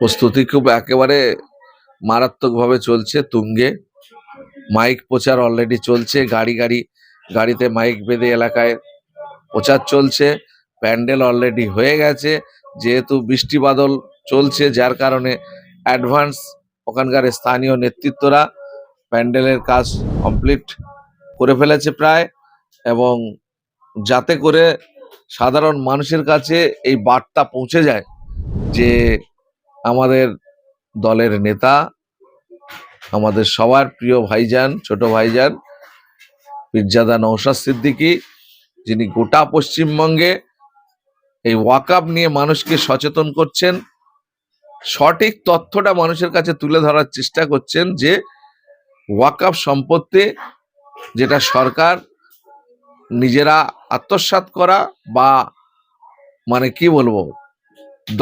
প্রস্তুতি খুব একেবারে মারাত্মকভাবে চলছে, তুঙ্গে। মাইক প্রচার অলরেডি চলছে, গাড়ি গাড়ি, গাড়িতে মাইক বেঁধে এলাকায় প্রচার চলছে, প্যান্ডেল অলরেডি হয়ে গেছে। যেহেতু বৃষ্টি বাদল চলছে, যার কারণে অ্যাডভান্স ওখানকার স্থানীয় নেতৃত্বরা প্যান্ডেলের কাজ কমপ্লিট করে ফেলেছে প্রায় এবং যাতে করে সাধারণ মানুষের কাছে এই বার্তা পৌঁছে যায় যে আমাদের দলের নেতা, আমাদের সবার প্রিয় ভাইজান, ছোট ভাইজান পিরজাদা নৌশাদ সিদ্দিকী, যিনি গোটা পশ্চিমবঙ্গে এই ওয়াকআপ নিয়ে মানুষকে সচেতন করছেন, সঠিক তথ্যটা মানুষের কাছে তুলে ধরার চেষ্টা করছেন যে ওয়াকআপ সম্পত্তি যেটা সরকার নিজেরা আত্মসাৎ করা বা মানে কি বলব,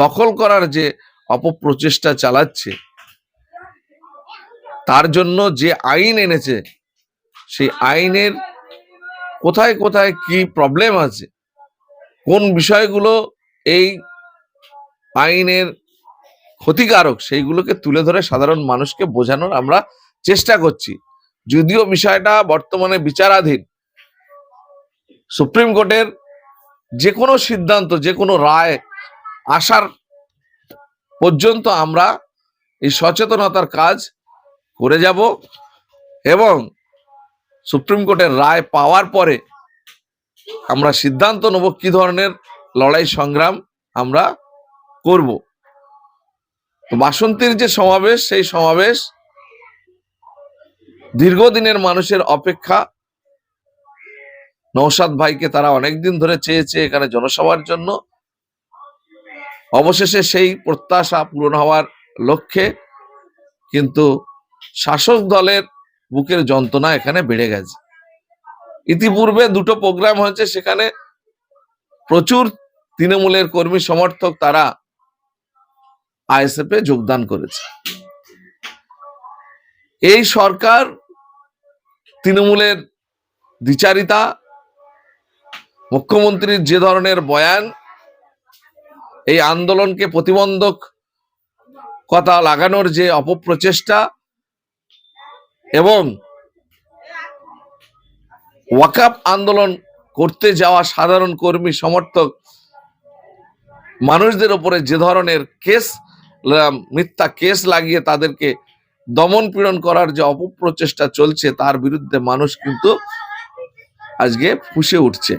দখল করার যে অপপ্রচেষ্টা চালাচ্ছে। তার জন্য যে আইন এনেছে, সেই আইনের কোথায় কোথায় কি প্রবলেম আছে, কোন বিষয়গুলো এই আইনের ক্ষতিকারক, সেইগুলোকে তুলে ধরে সাধারণ মানুষকে বোঝানোর আমরা চেষ্টা করছি। যদিও বিষয়টা বর্তমানে বিচারাধীন, সুপ্রিম কোর্টের যে কোনো সিদ্ধান্ত, যে কোনো রায় আসার পর্যন্ত আমরা এই সচেতনতার কাজ করে যাব এবং সুপ্রিম কোর্টের রায় পাওয়ার পরে আমরা সিদ্ধান্ত নেব কি ধরনের লড়াই সংগ্রাম আমরা করব। বাসন্তীর যে সমাবেশ, সেই সমাবেশ দীর্ঘদিনের মানুষের অপেক্ষা। নৌসাদ ভাইকে তারা অনেকদিন ধরে চেয়েছে এখানে জনসভার জন্য। অবশেষে সেই প্রত্যাশা পূরণ হওয়ার লক্ষ্যে কিন্তু শাসক দলের বুকের যন্ত্রণা এখানে বেড়ে গেছে। ইতিপূর্বে দুটো প্রোগ্রাম হয়েছে, সেখানে প্রচুর তৃণমূলের কর্মী সমর্থক তারা আইএসএফ এ যোগদান করেছে। এই সরকার তৃণমূলের দ্বিচারিতা, মুখ্যমন্ত্রীর যে ধরনের বয়ান এই আন্দোলনকে প্রতিবন্ধক কথা লাগানোর যে অপপ্রচেষ্টা এবং ওয়াকাপ আন্দোলন করতে যাওয়া সাধারণ কর্মী সমর্থক মানুষদের উপরে যে ধরনের কেস মিথ্যা কেস লাগিয়ে তাদেরকে দমন পীড়ন করার যে অপপ্রচেষ্টা চলছে, তার বিরুদ্ধে মানুষ কিন্তু আজকে ফুসে উঠছে।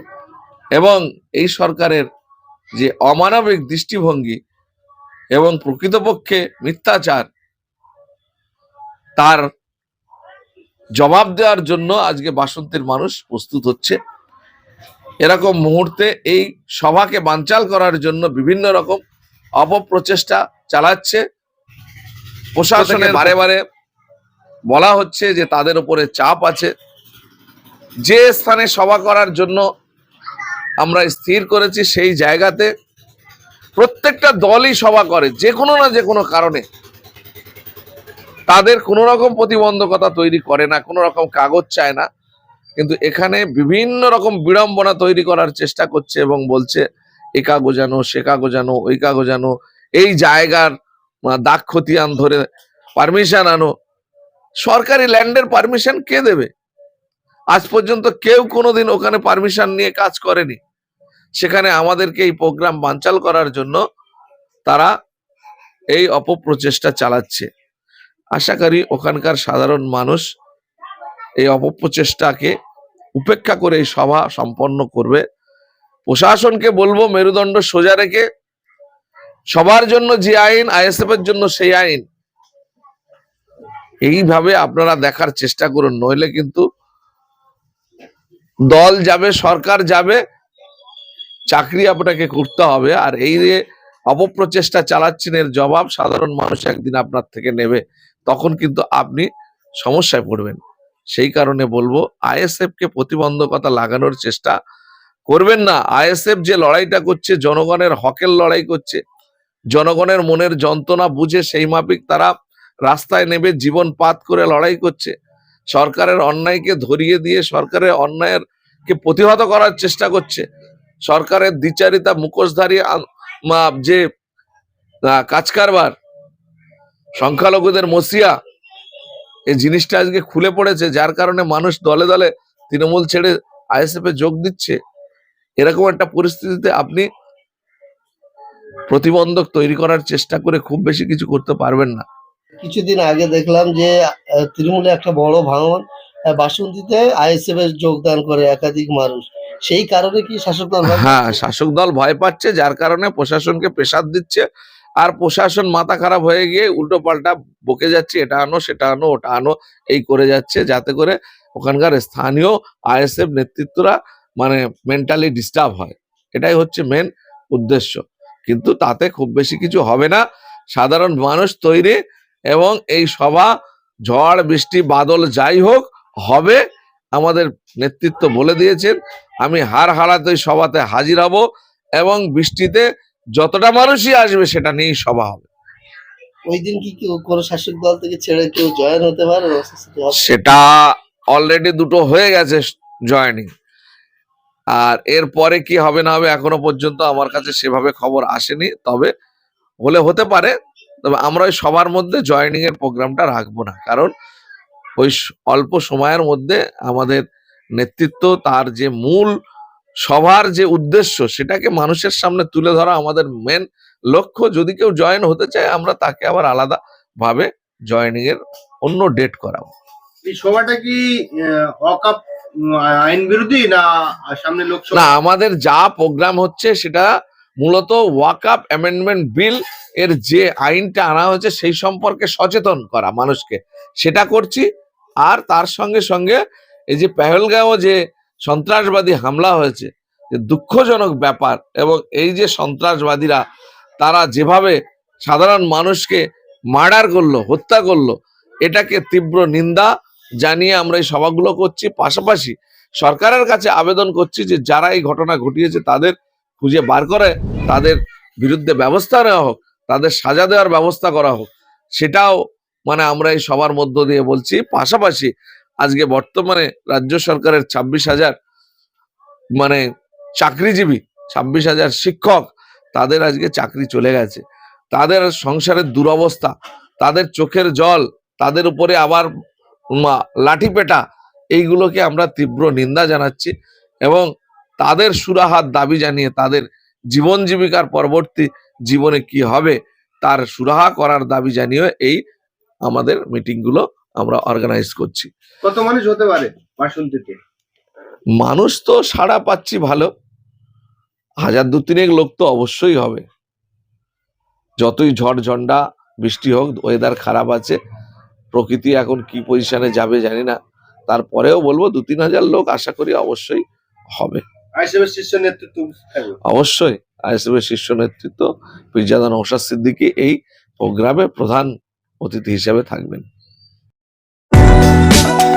এবং এই সরকারের যে অমানবিক দৃষ্টিভঙ্গি এবং প্রকৃতপক্ষে মিথ্যাচার তার জবাব দেওয়ার জন্য আজকে বাসন্তীর মানুষ প্রস্তুত হচ্ছে। এরকম মুহূর্তে এই সভাকে বানচাল করার জন্য বিভিন্ন রকম অপপ্রচেষ্টা চালাচ্ছে। প্রশাসনের বারে বারে বলা হচ্ছে যে তাদের উপরে চাপ আছে। যে স্থানে সভা করার জন্য আমরা স্থির করেছি সেই জায়গাতে প্রত্যেকটা দলই সভা করে, যে কোনো না যে কোনো কারণে। তাদের কোনো রকম প্রতিবন্ধকতা তৈরি করে না, কোনো রকম কাগজ চায় না। কিন্তু এখানে বিভিন্ন রকম বিড়ম্বনা তৈরি করার চেষ্টা করছে এবং বলছে, এ কাগজ আনো, সে কাগজ আনো, ওই কাগজ আনো। এই জায়গার দাগ খতিয়ান ধরে পারমিশন আনো। সরকারি ল্যান্ডের পারমিশন কে দেবে? আজ পর্যন্ত কেউ কোনোদিন ওখানে পারমিশন নিয়ে কাজ করেনি। সেখানে আমাদেরকে এই প্রোগ্রাম বানচাল করার জন্য তারা এই অপপ্রচেষ্টা চালাচ্ছে। আশা করি ওখানকার সাধারণ মানুষ এই অপপ্রচেষ্টাকে উপেক্ষা করে এই সভা সম্পন্ন করবে। প্রশাসনকে বলব, মেরুদণ্ড সোজা রেখে সবার জন্য যে আইন, আইএসএফ এর জন্য সেই আইন। এইভাবে আপনারা দেখার চেষ্টা করুন, নইলে কিন্তু দল যাবে, সরকার যাবে চাকরি আপনাকে করতে হবে। আর এই যে অপপ্রচেষ্টা চালাচ্ছেন এর জবাব সাধারণ মানুষ একদিন আপনার থেকে নেবে, তখন কিন্তু আপনি সমস্যায় পড়বেন। সেই কারণে বলব, আইএসএফ কে প্রতিবন্ধকতা লাগানোর চেষ্টা করবেন না। আইএসএফ যে লড়াইটা করছে, জনগণের হকের লড়াই করছে, জনগণের মনের যন্ত্রণা বুঝে সেই মাফিক তারা রাস্তায় নেবে জীবন পাত করে লড়াই করছে। সরকারের অন্যায়কে ধরিয়ে দিয়ে সরকারের অন্যায়ের কে প্রতিহত করার চেষ্টা করছে। সরকারের দ্বিচারিতা মুখোশধারী যে আহ, কাজ কারবার সংখ্যালঘুদের মসিয়া এই জিনিসটা আজকে খুলে পড়েছে যার কারণে মানুষ দলে দলে তৃণমূল ছেড়ে আইএসএফ এ যোগ দিচ্ছে। এরকম একটা পরিস্থিতিতে আপনি প্রতিবন্ধক তৈরি করার চেষ্টা করে খুব বেশি কিছু করতে পারবেন না। কিছুদিন আগে দেখলাম যে তৃণমূলে একটা বড় ভাঙন বাসন্তীতে আইএসএফ এর যোগদান করে একাধিক মানুষ। সেই কারণে কি শাসক দল হ্যাঁ শাসক দল ভয় পাচ্ছে যার কারণে প্রশাসনকে প্রেসার দিচ্ছে। আর প্রশাসন মাথা খারাপ হয়ে গিয়ে উল্টো পাল্টা বকে যাচ্ছে এটা আনো সেটা আনো ওটা আনো এই করে যাচ্ছে যাতে করে ওখানকার স্থানীয় আইএসএফ নেতৃত্বরা মানে মেন্টালি ডিস্টার্ব হয়। এটাই হচ্ছে মেন উদ্দেশ্য। কিন্তু তাতে খুব বেশি কিছু হবে না। সাধারণ মানুষ তৈরি এবং এই সভা ঝড় বৃষ্টি বাদল যাই হোক হবে আমাদের নেতৃত্ব বলে দিয়েছেন। আমি হার হারাতে ওই সভাতে হাজির হব এবং বৃষ্টিতে যতটা মানুষই আসবে সেটা নিয়েই সভা হবে। ওই দিন কি কোনো শাসক দল থেকে ছেড়ে কেউ জয়েন হতে পারে? সেটা অলরেডি দুটো হয়ে গেছে জয়নিং আর এরপরে কি হবে না হবে এখনও পর্যন্ত আমার কাছে সেভাবে খবর আসেনি তবে হলে হতে পারে তবে আমরা ওই সবার মধ্যে জয়নিং এর প্রোগ্রামটা রাখব না। কারণ ওই অল্প সময়ের মধ্যে আমাদের নেতৃত্ব তার যে মূল সভার যে উদ্দেশ্য সেটাকে মানুষের সামনে তুলে ধরা আমাদের মেন লক্ষ্য। যদি কেউ জয়েন হতে চায় আমরা তাকে আবার আলাদা ভাবে জয়নিং এর অন্য ডেট করাবো। এই সভাটা কি অকাপ আইন বিরোধী না সামনে না আমাদের যা প্রোগ্রাম হচ্ছে সেটা মূলত ওয়াকআপ অ্যামেন্ডমেন্ট বিল এর যে আইনটা আনা হয়েছে সেই সম্পর্কে সচেতন করা মানুষকে। সেটা করছি আর তার সঙ্গে সঙ্গে এই যে পেহেলগাঁও যে সন্ত্রাসবাদী হামলা হয়েছে, যে দুঃখজনক ব্যাপার এবং এই যে সন্ত্রাসবাদীরা, তারা যেভাবে সাধারণ মানুষকে মার্ডার করল, হত্যা করল, এটাকে তীব্র নিন্দা জানিয়ে আমরা এই সভাগুলো করছি। পাশাপাশি সরকারের কাছে আবেদন করছি যে যারা এই ঘটনা ঘটিয়েছে তাদের খুঁজে বার করে, তাদের বিরুদ্ধে ব্যবস্থা নেওয়া হোক, তাদের সাজা দেওয়ার ব্যবস্থা করা হোক, সেটাও মানে আমরা এই সবার মধ্য দিয়ে বলছি। পাশাপাশি আজকে বর্তমানে রাজ্য সরকারের ছাব্বিশ হাজার মানে চাকরিজীবী, ছাব্বিশ হাজার শিক্ষক, তাদের আজকে চাকরি চলে গেছে। তাদের সংসারের দুরবস্থা, তাদের চোখের জল, তাদের উপরে আবার লাঠি পেটা এইগুলোকে আমরা তীব্র নিন্দা জানাচ্ছি এবং তাদের সুরাহার দাবি জানিয়ে তাদের জীবন জীবিকার পরবর্তী জীবনে কি হবে, তার সুরাহা করার দাবি জানিয়ে এই আমাদের মিটিংগুলো আমরা অর্গানাইজ করছি। কত মানুষ হতে পারে মানুষ তো সাড়া পাচ্ছি ভালো। হাজার দু তিনেক লোক তো অবশ্যই হবে। যতই ঝড় ঝন্ডা বৃষ্টি হোক ওয়েদার খারাপ আছে প্রকৃতি এখন কি পজিশনে যাবে জানি না। তারপরেও বলব দু তিন হাজার লোক আশা করি অবশ্যই হবে। আইসিএফ শীর্ষ নেতৃত্ব অবশ্যই আইএসএফ এর শীর্ষ নেতৃত্ব পিরজাদা নৌশাদ সিদ্দিকী এই প্রোগ্রামে প্রধান অতিথি হিসেবে থাকবেন। Oh,